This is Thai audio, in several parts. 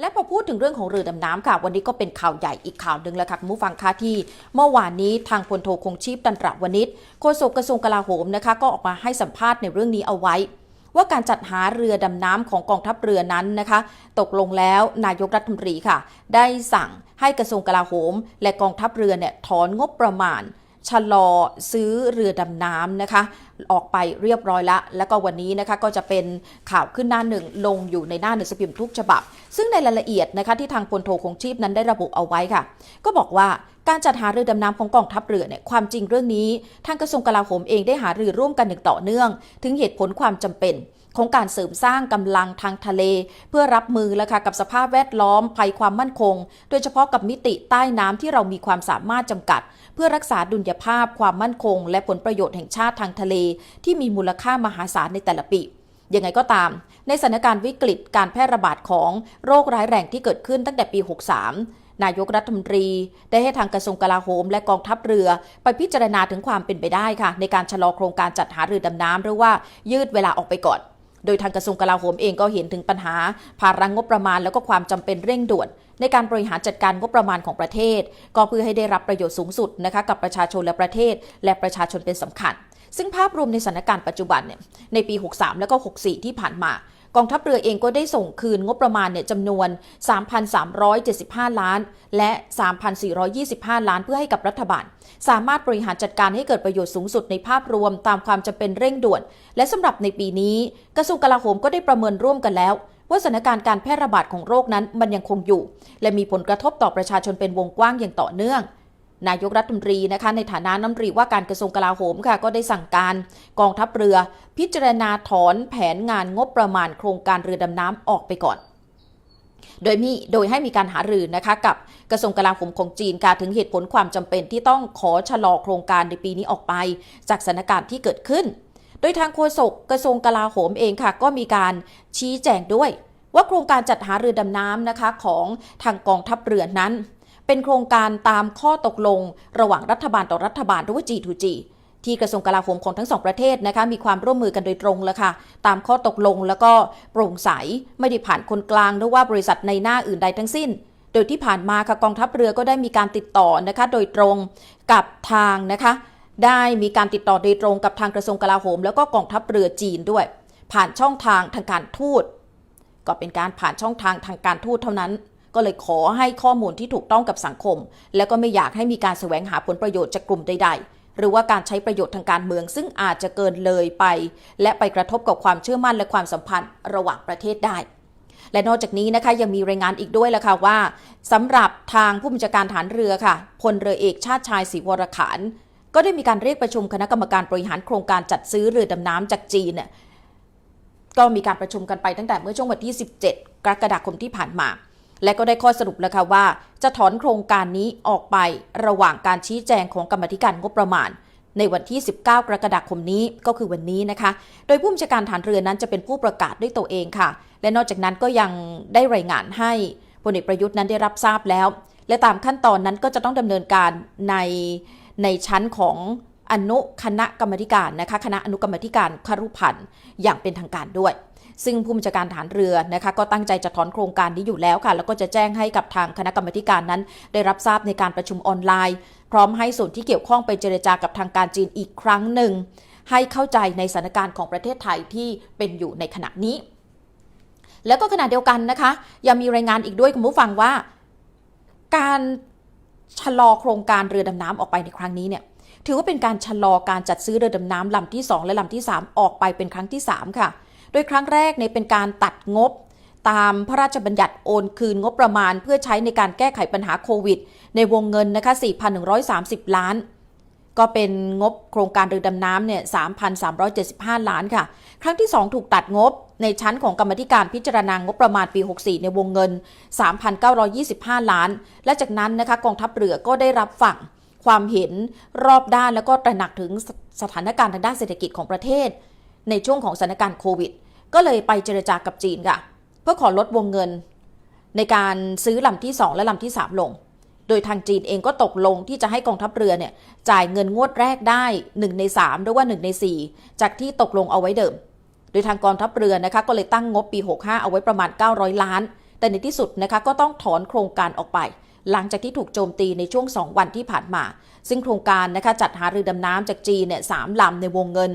และพอพูดถึงเรื่องของเรือดำน้ำค่ะ วันนี้ก็เป็นข่าวใหญ่อีกข่าวหนึ่งแล้วค่ะคุณผู้ฟังคะที่ เมื่อวานนี้ทางพลโทคงชีพตันตระวณิชโฆษกกระทรวงกลาโหมนะคะ ก็ออกมาให้สัมภาษณ์ในเรื่องนี้เอาไว้ ว่าการจัดหาเรือดำน้ำของกองทัพเรือนั้นนะคะ ตกลงแล้วนายกรัฐมนตรีค่ะ ได้สั่งให้กระทรวงกลาโหม และกองทัพเรือเนี่ยถอนงบประมาณ ชะลอซื้อเรือดำน้ำนะคะ ออกไปเรียบร้อยละ แล้วก็วันนี้นะคะก็จะเป็นข่าวขึ้นหน้าหนึ่งลงอยู่ในหน้าหนึ่งสพิมพ์ทุกฉบับ ซึ่งในรายละเอียดนะคะที่ทางพลโทคงชีพนั้นได้ระบุเอาไว้ค่ะ ก็บอกว่าการจัดหาเรือดำน้ำของกองทัพเรือเนี่ยความจริงเรื่องนี้ ทางกระทรวงกลาโหมเองได้หารือร่วมกันอย่างต่อเนื่อง ถึงเหตุผลความจำเป็น ของการเสริมสร้างกำลังทางทะเล เพื่อรับมือและค่ะกับสภาพแวดล้อมภัยความมั่นคง โดยเฉพาะกับมิติใต้น้ำที่เรามีความสามารถจำกัด เพื่อรักษาดุลยภาพ ความมั่นคง และผลประโยชน์แห่งชาติทางทะเล ที่มีมูลค่ามหาศาลในแต่ละปียังไงก็ตาม ในสถานการณ์วิกฤตการแพร่ระบาดของโรคร้ายแรงที่เกิดขึ้นตั้งแต่ปี 63 นายกรัฐมนตรี ได้ให้ทางกระทรวงกลาโหมและกองทัพเรือ ไปพิจารณาถึงความเป็นไปได้ค่ะ ในการชะลอโครงการจัดหาเรือดำน้ำหรือว่ายืดเวลาออกไปก่อน โดยทางกระทรวงกลาโหมเองก็เห็นถึงปัญหา ภาระงบประมาณแล้วก็ความจำเป็นเร่งด่วน ในการบริหารจัดการงบประมาณของประเทศ ก็เพื่อให้ได้รับประโยชน์สูงสุดนะคะกับประชาชนและประเทศ และประชาชนเป็นสำคัญ ซึ่งภาพรวมในสถานการณ์ปัจจุบันเนี่ยในปี 63 แล้วก็ 64 ที่ผ่านมา กองทัพเรือเองก็ได้ส่งคืนงบประมาณเนี่ยจำนวน 3,375 ล้าน และ 3,425 ล้านเพื่อให้กับรัฐบาล สามารถบริหารจัดการให้เกิดประโยชน์สูงสุดในภาพรวมตามความจำเป็นเร่งด่วน และสำหรับในปีนี้ กระทรวงกลาโหมก็ได้ประเมินร่วมกันแล้วว่าสถานการณ์การแพร่ระบาดของโรคนั้นมันยังคงอยู่ และมีผลกระทบต่อประชาชนเป็นวงกว้างอย่างต่อเนื่อง นายกรัฐมนตรีนะคะในฐานะน้ำตรีว่าการกระทรวงกลาโหมค่ะก็ได้สั่งการกองทัพเรือ พิจารณาถอนแผนงานงบประมาณโครงการเรือดำน้ำออกไปก่อน โดยมีโดยให้มีการหารือนะคะกับกระทรวงกลาโหมของจีนการถึงเหตุผลความจำเป็นที่ต้องขอชะลอโครงการในปีนี้ออกไป จากสถานการณ์ที่เกิดขึ้น โดยทางโฆษกกระทรวงกลาโหมเองค่ะ ก็มีการชี้แจงด้วย ว่าโครงการจัดหาเรือดำน้ำนะคะของทางกองทัพเรือนั้น เป็นโครงการตามข้อตกลง ระหว่างรัฐบาลต่อรัฐบาลหรือว่า G2G ที่กระทรวงกลาโหมของทั้งสองประเทศนะคะมีความร่วมมือกันโดยตรงแล้วค่ะ ตามข้อตกลงแล้วก็โปร่งใสไม่ได้ผ่านคนกลางหรือว่าบริษัทในหน้าอื่นใดทั้งสิ้น โดยที่ผ่านมาค่ะกองทัพเรือก็ได้มีการติดต่อนะคะโดยตรงกับทางนะคะได้มีการติดต่อโดยตรงกับทางกระทรวงกลาโหม แล้วก็กองทัพเรือจีนด้วย ผ่านช่องทางทางการทูตก็เป็นการผ่านช่องทางทางการทูตเท่านั้น ก็เลยขอให้ข้อมูลที่ถูกต้องกับสังคม แล้วก็ไม่อยากให้มีการแสวงหาผลประโยชน์จากกลุ่มใด ๆ หรือว่าการใช้ประโยชน์ทางการเมือง ซึ่งอาจจะเกินเลยไป และไปกระทบกับความเชื่อมั่นและความสัมพันธ์ระหว่างประเทศได้และนอกจากนี้นะคะยังมีรายงานอีกด้วยละค่ะว่าสำหรับทางผู้บัญชาการฐานเรือค่ะพลเรือเอกชาติชายศรีวรขานก็ได้มีการเรียกประชุมคณะกรรมการบริหารโครงการจัดซื้อเรือดำน้ำจากจีนเนี่ยก็มีการประชุมกันไปตั้งแต่เมื่อช่วงวันที่ 17 กรกฎาคมที่ผ่านมา และก็ได้ข้อสรุปแล้วค่ะว่า จะถอนโครงการนี้ออกไประหว่างการชี้แจงของกรรมธิการงบประมาณ ในวันที่ 19 กรกฎาคมนี้ก็คือวันนี้นะคะ โดยผู้บัญชาการฐานเรือนั้นจะเป็นผู้ประกาศด้วยตัวเองค่ะ และนอกจากนั้นก็ยังได้รายงานให้พลเอกประยุทธ์นั้นได้รับทราบแล้ว และตามขั้นตอนนั้นก็จะต้องดำเนินการในในชั้นของอนุคณะกรรมธิการนะคะ คณะอนุกรรมธิการคารุพันธ์อย่างเป็นทางการด้วย ซึ่งผู้บัญชาการฐานเรือนะคะก็ตั้งใจจะถอนโครงการนี้อยู่แล้วค่ะ แล้วก็จะแจ้งให้กับทางคณะกรรมการนั้น ได้รับทราบในการประชุมออนไลน์ พร้อมให้ส่วนที่เกี่ยวข้องไปเจรจากับทางการจีนอีกครั้งหนึ่ง ให้เข้าใจในสถานการณ์ของประเทศไทยที่เป็นอยู่ในขณะนี้ แล้วก็ขณะเดียวกันนะคะ ยังมีรายงานอีกด้วยคุณผู้ฟังว่า การชะลอโครงการเรือดำน้ำออกไปในครั้งนี้เนี่ยถือว่าเป็นการชะลอการจัดซื้อเรือดำน้ำลำที่ 2 และลำที่ 3 ออกไปเป็นครั้งที่ 3 ค่ะ โดยครั้งแรกเนี่ยเป็นการตัดงบ ตามพระราชบัญญัติโอนคืนงบประมาณ เพื่อใช้ในการแก้ไขปัญหาโควิด ในวงเงินนะคะ 4,130 ล้าน ก็เป็นงบโครงการเรือดำน้ำเนี่ย 3,375 ล้านค่ะ ครั้งที่ 2 ถูกตัดงบในชั้นของกรรมธิการพิจารณางบประมาณปี 64 ในวงเงิน 3,925 ล้าน และจากนั้นนะคะกองทัพเรือก็ได้รับฝั่งความเห็นรอบด้านแล้วก็ตระหนักถึงสถานการณ์ทางด้านเศรษฐกิจของประเทศ ในช่วงของสถานการณ์โควิด ก็เลยไปเจรจากับจีนค่ะ เพื่อขอลดวงเงิน ในการซื้อลำที่ 2 และลำที่ 3 ลง โดยทางจีนเองก็ตกลงที่จะให้กองทัพเรือเนี่ยจ่ายเงินงวดแรกได้ 1 ใน 3 หรือว่า 1 ใน 4 จากที่ตกลงเอาไว้เดิม โดยทางกองทัพเรือนะคะก็เลยตั้งงบปี 65 เอาไว้ประมาณ 900 ล้าน แต่ในที่สุดนะคะก็ต้องถอนโครงการออกไป หลังจากที่ถูกโจมตีในช่วง 2 วันที่ผ่านมา ซึ่งโครงการนะคะจัดหาเรือดำน้ำจากจีนเนี่ยสามลำในวงเงิน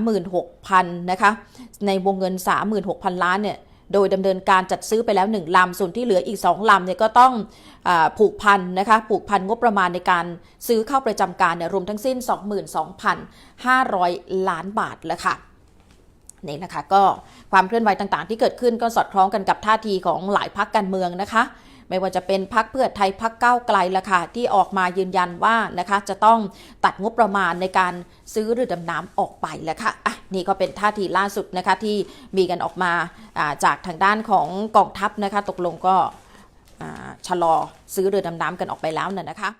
36,000นะคะในวงเงิน 36,000 ล้านเนี่ยโดยดำเนินการจัดซื้อไปแล้ว 1 ลำ ส่วนที่เหลืออีก 2 ลำเนี่ยก็ต้องอผูกพันนะคะผูกพันงบประมาณในการซื้อเข้าประจำการเนี่ยรวมทั้งสิ้น 22,500 ล้านบาทแล้วค่ะนี่นะคะก็ความเคลื่อนไหวต่างๆ ที่เกิดขึ้นก็สอดคล้องกันกับท่าทีของหลายพักการเมืองนะคะ ไม่ว่าจะเป็นพักเพื่อไทยพักก้าไกลละค่ะที่ออกมายืนยันว่านะคะจะต้องตัดงบประมาณในการซื้อเรือดำน้ำออกไปแล้วค่ะอะนี่ก็เป็นท่าทีล่าสุดนะคะที่มีกันออกมาจากทางด้านของกองทัพนะคะ ตกลงก็ชะลอซื้อเรือดำน้ำกันออกไปแล้วน่ะนะคะ